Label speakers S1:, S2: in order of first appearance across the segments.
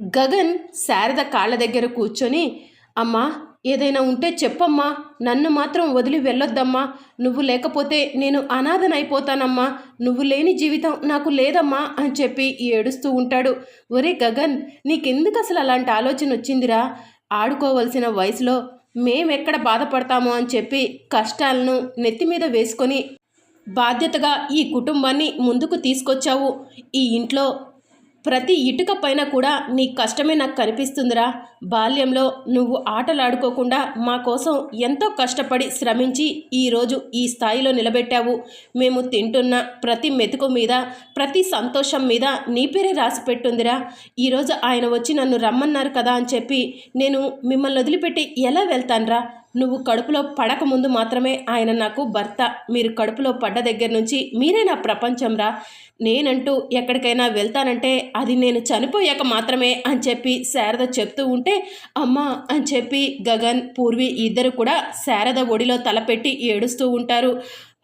S1: గగన్ శారద కాళ్ళ దగ్గర కూర్చొని అమ్మా ఏదైనా ఉంటే చెప్పమ్మా. నన్ను మాత్రం వదిలి వెళ్ళొద్దమ్మా. నువ్వు లేకపోతే నేను అనాథనైపోతానమ్మా. నువ్వు లేని జీవితం నాకు లేదమ్మా అని చెప్పి ఏడుస్తూ ఉంటాడు. ఒరే గగన్ నీకెందుకు అసలు అలాంటి ఆలోచన వచ్చిందిరా? ఆడుకోవలసిన వయసులో మేమెక్కడ బాధపడతామో అని చెప్పి కష్టాలను నెత్తి మీద వేసుకొని బాధ్యతగా ఈ కుటుంబాన్ని ముందుకు తీసుకొచ్చావు. ఈ ఇంట్లో ప్రతి ఇటుక పైన కూడా నీ కష్టమే నాకు కనిపిస్తుందిరా. బాల్యంలో నువ్వు ఆటలాడుకోకుండా మా కోసం ఎంతో కష్టపడి శ్రమించి ఈరోజు ఈ స్థాయిలో నిలబెట్టావు. మేము తింటున్న ప్రతి మెతుకు మీద ప్రతి సంతోషం మీద నీ పేరే రాసి పెట్టుందిరా. ఈరోజు ఆయన వచ్చి నన్ను రమ్మన్నారు కదా అని చెప్పి నేను మిమ్మల్ని వదిలిపెట్టి ఎలా వెళ్తానురా? నువ్వు కడుపులో పడక ముందు మాత్రమే ఆయన నాకు భర్త. మీరు కడుపులో పడ్డ దగ్గర నుంచి మీరే నా ప్రపంచంరా నేనంటూ ఎక్కడికైనా వెళ్తానంటే అది నేను చనిపోయాక మాత్రమే అని చెప్పి శారద చెప్తూ ఉంటే అమ్మ అని చెప్పి గగన్ పూర్వి ఇద్దరు కూడా శారద ఒడిలో తలపెట్టి ఏడుస్తూ ఉంటారు.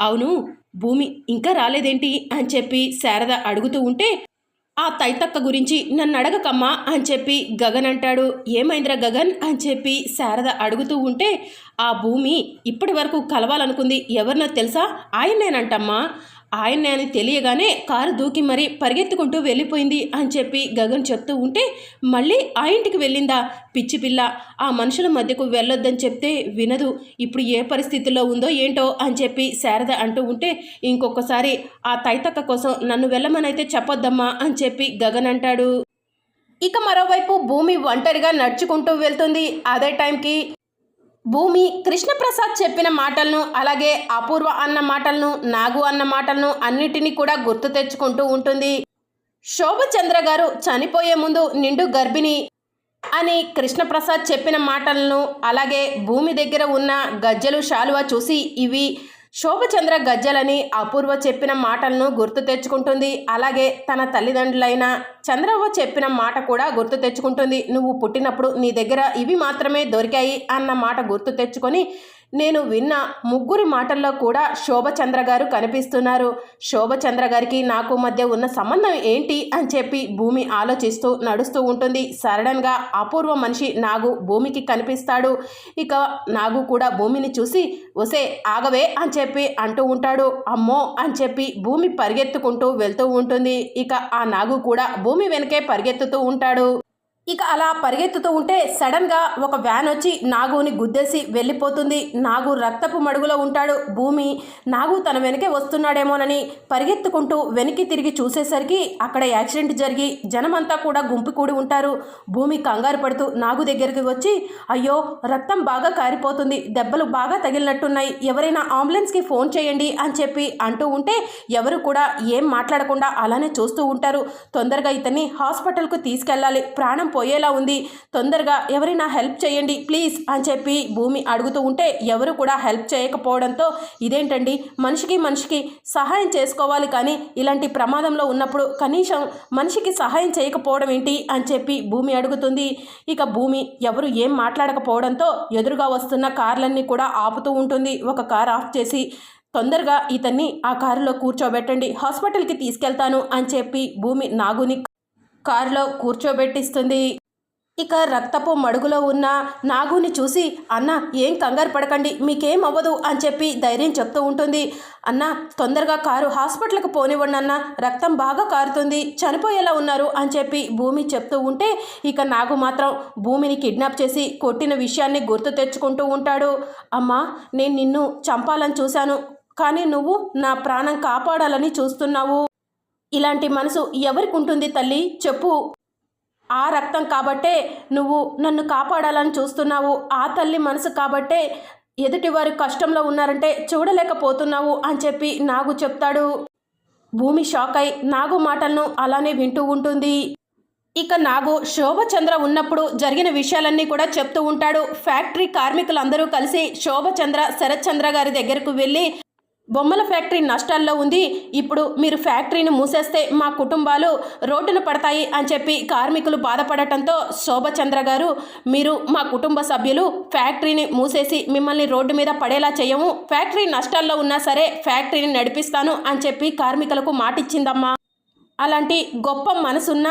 S1: అవును భూమి ఇంకా రాలేదేంటి? అని చెప్పి శారద అడుగుతూ ఉంటే ఆ తైతక్క గురించి నన్ను అడగకమ్మా అని చెప్పి గగన్ అంటాడు. ఏమైందిరా గగన్ అని చెప్పి శారద అడుగుతూ ఉంటే ఆ భూమి ఇప్పటి వరకు కలవాలనుకుంది ఎవరినో తెలుసా? ఆయన్నేనంటమ్మా. ఆయన్నే అని తెలియగానే కారు దూకి మరీ పరిగెత్తుకుంటూ వెళ్ళిపోయింది అని చెప్పి గగన్ చెప్తూ ఉంటే మళ్ళీ ఆ ఇంటికి వెళ్ళిందా? పిచ్చి పిల్ల ఆ మనుషుల మధ్యకు వెళ్ళొద్దని చెప్తే వినదు. ఇప్పుడు ఏ పరిస్థితిలో ఉందో ఏంటో అని చెప్పి శారద అంటూ ఉంటే ఇంకొకసారి ఆ తైతక్క కోసం నన్ను వెళ్ళమనైతే చెప్పొద్దమ్మా అని చెప్పి గగన్ అంటాడు. ఇక మరోవైపు భూమి ఒంటరిగా నడుచుకుంటూ వెళ్తుంది. అదే టైంకి భూమి కృష్ణప్రసాద్ చెప్పిన మాటలను అలాగే అపూర్వ అన్న మాటలను నాగు అన్న మాటలను అన్నిటినీ కూడా గుర్తు తెచ్చుకుంటూ ఉంటుంది. శోభచంద్ర గారు చనిపోయే ముందు నిండు గర్భిణి అని కృష్ణప్రసాద్ చెప్పిన మాటలను అలాగే భూమి దగ్గర ఉన్న గజ్జలు శాలువ చూసి ఇవి శోభచంద్ర గజ్జలని అపూర్వ చెప్పిన మాటలను గుర్తు తెచ్చుకుంటుంది. అలాగే తన తల్లిదండ్రులైన చంద్రవ్వ చెప్పిన మాట కూడా గుర్తు తెచ్చుకుంటుంది. నువ్వు పుట్టినప్పుడు నీ దగ్గర ఇవి మాత్రమే దొరికాయి అన్న మాట గుర్తు తెచ్చుకొని నేను విన్న ముగ్గురి మాటల్లో కూడా శోభచంద్ర గారు కనిపిస్తున్నారు. శోభచంద్ర గారికి నాకు మధ్య ఉన్న సంబంధం ఏంటి అని చెప్పి భూమి ఆలోచిస్తూ నడుస్తూ ఉంటుంది. సడన్గా అపూర్వ మనిషి నాగు భూమికి కనిపిస్తాడు. ఇక నాగు కూడా భూమిని చూసి ఒసే ఆగవే అని చెప్పి అంటూ ఉంటాడు. అమ్మో అని చెప్పి భూమి పరిగెత్తుకుంటూ వెళ్తూ ఉంటుంది. ఇక ఆ నాగు కూడా భూమి వెనకే పరిగెత్తుతూ ఉంటాడు. ఇక అలా పరిగెత్తుతూ ఉంటే సడన్గా ఒక వ్యాన్ వచ్చి నాగుని గుద్దేసి వెళ్ళిపోతుంది. నాగు రక్తపు మడుగులో ఉంటాడు. భూమి నాగు తన వెనకే వస్తున్నాడేమోనని పరిగెత్తుకుంటూ వెనక్కి తిరిగి చూసేసరికి అక్కడ యాక్సిడెంట్ జరిగి జనమంతా కూడా గుంపు కూడి ఉంటారు. భూమి కంగారు పడుతూ నాగు దగ్గరికి వచ్చి అయ్యో రక్తం బాగా కారిపోతుంది. దెబ్బలు బాగా తగిలినట్టున్నాయి. ఎవరైనా అంబులెన్స్కి ఫోన్ చేయండి అని చెప్పి అంటూ ఉంటే ఎవరు కూడా ఏం మాట్లాడకుండా అలానే చూస్తూ ఉంటారు. తొందరగా ఇతన్ని హాస్పిటల్కు తీసుకెళ్ళాలి. ప్రాణం పోయేలా ఉంది. తొందరగా ఎవరైనా హెల్ప్ చేయండి ప్లీజ్ అని చెప్పి భూమి అడుగుతూ ఉంటే ఎవరు కూడా హెల్ప్ చేయకపోవడంతో ఇదేంటండి? మనిషికి మనిషికి సహాయం చేసుకోవాలి కానీ ఇలాంటి ప్రమాదంలో ఉన్నప్పుడు కనీసం మనిషికి సహాయం చేయకపోవడం ఏంటి అని చెప్పి భూమి అడుగుతుంది. ఇక భూమి ఎవరు ఏం మాట్లాడకపోవడంతో ఎదురుగా వస్తున్న కార్లన్నీ కూడా ఆపుతూ ఉంటుంది. ఒక కార్ ఆఫ్ చేసి తొందరగా ఇతన్ని ఆ కారులో కూర్చోబెట్టండి. హాస్పిటల్కి తీసుకెళ్తాను అని చెప్పి భూమి నాగుని కారులో కూర్చోబెట్టిస్తుంది. ఇక రక్తపు మడుగులో ఉన్న నాగుని చూసి అన్న ఏం కంగారు పడకండి మీకేం అవ్వదు అని చెప్పి ధైర్యం చెప్తూ ఉంటుంది. అన్న తొందరగా కారు హాస్పిటల్కి పోనివ్వండి అన్న రక్తం బాగా కారుతుంది చనిపోయేలా ఉన్నారు అని చెప్పి భూమి చెప్తూ ఉంటే ఇక నాగు మాత్రం భూమిని కిడ్నాప్ చేసి కొట్టిన విషయాన్ని గుర్తు తెచ్చుకుంటూ ఉంటాడు. అమ్మా నేను నిన్ను చంపాలని చూశాను కానీ నువ్వు నా ప్రాణం కాపాడాలని చూస్తున్నావు. ఇలాంటి మనసు ఎవరికి ఉంటుంది తల్లి? చెప్పు. ఆ రక్తం కాబట్టే నువ్వు నన్ను కాపాడాలని చూస్తున్నావు. ఆ తల్లి మనసు కాబట్టే ఎదుటివారు కష్టంలో ఉన్నారంటే చూడలేకపోతున్నావు అని చెప్పి నాగు చెప్తాడు. భూమి షాక్ అయి నాగు మాటలను అలానే వింటూ ఉంటుంది. ఇక నాగు శోభచంద్ర ఉన్నప్పుడు జరిగిన విషయాలన్నీ కూడా చెప్తూ ఉంటాడు. ఫ్యాక్టరీ కార్మికులందరూ కలిసి శోభచంద్ర శరత్చంద్ర గారి దగ్గరకు వెళ్ళి బొమ్మల ఫ్యాక్టరీ నష్టాల్లో ఉంది. ఇప్పుడు మీరు ఫ్యాక్టరీని మూసేస్తే మా కుటుంబాలు రోడ్డున పడతాయి అని చెప్పి కార్మికులు బాధపడటంతో శోభచంద్ర గారు మీరు మా కుటుంబ సభ్యులు ఫ్యాక్టరీని మూసేసి మిమ్మల్ని రోడ్డు మీద పడేలా చేయము. ఫ్యాక్టరీ నష్టాల్లో ఉన్నా సరే ఫ్యాక్టరీని నడిపిస్తాను అని చెప్పి కార్మికులకు మాటిచ్చిందమ్మా. అలాంటి గొప్ప మనసున్న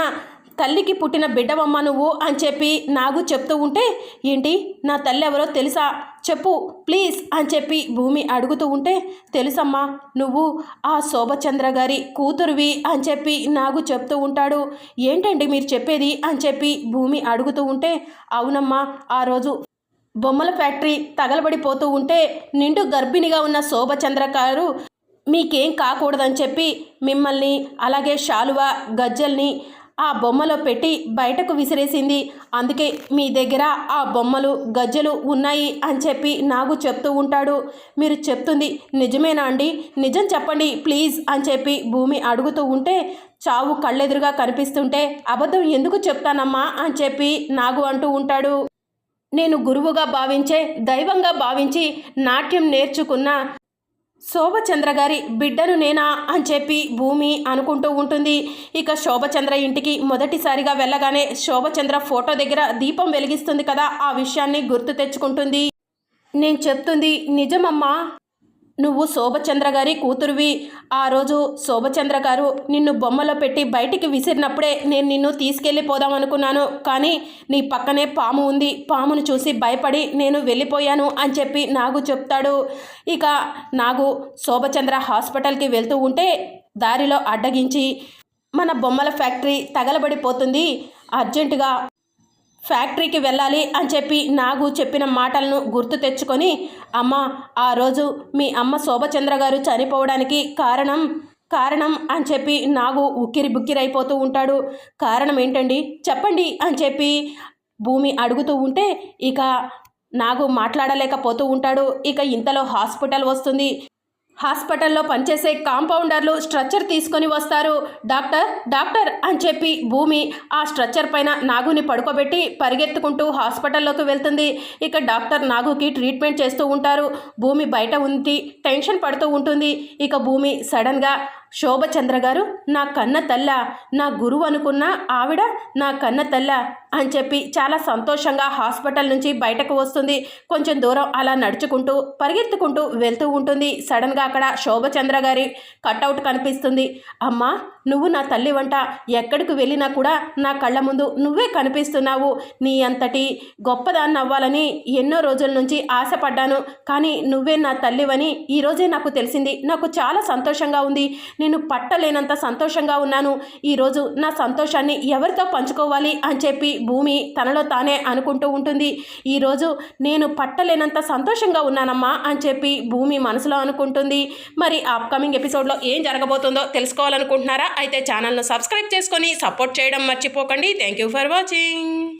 S1: తల్లికి పుట్టిన బిడ్డవమ్మ నువ్వు అని చెప్పి నాగు చెప్తూ ఉంటే ఏంటి? నా తల్లి ఎవరో తెలుసా? చెప్పు ప్లీజ్ అని చెప్పి భూమి అడుగుతూ ఉంటే తెలుసమ్మా నువ్వు ఆ శోభచంద్ర గారి కూతురువి అని చెప్పి నాగు చెప్తూ ఉంటాడు. ఏంటండి మీరు చెప్పేది? అని చెప్పి భూమి అడుగుతూ ఉంటే అవునమ్మా ఆ రోజు బొమ్మల ఫ్యాక్టరీ తగలబడిపోతూ ఉంటే నిండు గర్భిణిగా ఉన్న శోభచంద్ర గారు మీకేం కాకూడదని చెప్పి మిమ్మల్ని అలాగే శాలువ గజ్జల్ని ఆ బొమ్మలో పెట్టి బయటకు విసిరేసింది. అందుకే మీ దగ్గర ఆ బొమ్మలు గజ్జలు ఉన్నాయి అని చెప్పి నాగు చెప్తూ ఉంటాడు. మీరు చెప్తుంది నిజమేనా అండి? నిజం చెప్పండి ప్లీజ్ అని చెప్పి భూమి అడుగుతూ ఉంటే చావు కళ్ళెదురుగా కనిపిస్తుంటే అబద్ధం ఎందుకు చెప్తానమ్మా అని చెప్పి నాగు అంటూ ఉంటాడు. నేను గురువుగా భావించే దైవంగా భావించి నాట్యం నేర్చుకున్న శోభచంద్ర గారి బిడ్డను నేనా అని చెప్పి భూమి అనుకుంటూ ఉంటుంది. ఇక శోభచంద్ర ఇంటికి మొదటిసారిగా వెళ్ళగానే శోభచంద్ర ఫోటో దగ్గర దీపం వెలిగిస్తుంది కదా ఆ విషయాన్ని గుర్తు తెచ్చుకుంటుంది. నేను చెప్తుంది నిజమమ్మా నువ్వు శోభచంద్ర గారి కూతురువి. ఆ రోజు శోభచంద్ర గారు నిన్ను బొమ్మలో పెట్టి బయటికి విసిరినప్పుడే నేను నిన్ను తీసుకెళ్ళిపోదాం అనుకున్నాను. కానీ నీ పక్కనే పాము ఉంది. పామును చూసి భయపడి నేను వెళ్ళిపోయాను అని చెప్పి నాగు చెప్తాడు. ఇక నాగు శోభచంద్ర హాస్పిటల్కి వెళ్తూ ఉంటే దారిలో అడ్డగించి మన బొమ్మల ఫ్యాక్టరీ తగలబడిపోతుంది. అర్జెంటుగా ఫ్యాక్టరీకి వెళ్ళాలి అని చెప్పి నాగు చెప్పిన మాటలను గుర్తు తెచ్చుకొని అమ్మ ఆ రోజు మీ అమ్మ శోభచంద్ర గారు చనిపోవడానికి కారణం కారణం అని చెప్పి నాగు ఉక్కిరి బుక్కిరైపోతూ ఉంటాడు. కారణం ఏంటండి? చెప్పండి అని చెప్పి భూమి అడుగుతూ ఉంటే ఇక నాగు మాట్లాడలేకపోతూ ఉంటాడు. ఇక ఇంతలో హాస్పిటల్ వస్తుంది. హాస్పిటల్లో పనిచేసే కాంపౌండర్లు స్ట్రక్చర్ తీసుకొని వస్తారు. డాక్టర్ డాక్టర్ అని చెప్పి భూమి ఆ స్ట్రక్చర్ పైన నాగుని పడుకోబెట్టి పరిగెత్తుకుంటూ హాస్పిటల్లోకి వెళ్తుంది. ఇక డాక్టర్ నాగుకి ట్రీట్మెంట్ చేస్తూ ఉంటారు. భూమి బయట ఉండి టెన్షన్ పడుతూ ఉంటుంది. ఇక భూమి సడన్గా శోభచంద్ర గారు నా కన్న తల్ల నా గురువు అనుకున్న ఆవిడ నా కన్న తల్ల అని చెప్పి చాలా సంతోషంగా హాస్పిటల్ నుంచి బయటకు వస్తుంది. కొంచెం దూరం అలా నడుచుకుంటూ పరిగెత్తుకుంటూ వెళ్తూ ఉంటుంది. సడన్గా అక్కడ శోభచంద్ర గారి కట్అవుట్ కనిపిస్తుంది. అమ్మా నువ్వు నా తల్లి వంట ఎక్కడికి వెళ్ళినా కూడా నా కళ్ళ ముందు నువ్వే కనిపిస్తున్నావు. నీ అంతటి గొప్పదాన్ని అవ్వాలని ఎన్నో రోజుల నుంచి ఆశపడ్డాను. కానీ నువ్వే నా తల్లివని ఈరోజే నాకు తెలిసింది. నాకు చాలా సంతోషంగా ఉంది. నేను పట్టలేనంత సంతోషంగా ఉన్నాను. ఈరోజు నా సంతోషాన్ని ఎవరితో పంచుకోవాలి అని చెప్పి భూమి తనలో తానే అనుకుంటూ ఉంటుంది. ఈరోజు నేను పట్టలేనంత సంతోషంగా ఉన్నానమ్మా అని చెప్పి భూమి మనసులో అనుకుంటుంది. మరి అప్కమింగ్ ఎపిసోడ్లో ఏం జరగబోతుందో తెలుసుకోవాలనుకుంటున్నారా? అయితే ఛానల్ను సబ్స్క్రైబ్ చేసుకొని సపోర్ట్ చేయడం మర్చిపోకండి. Thank you for watching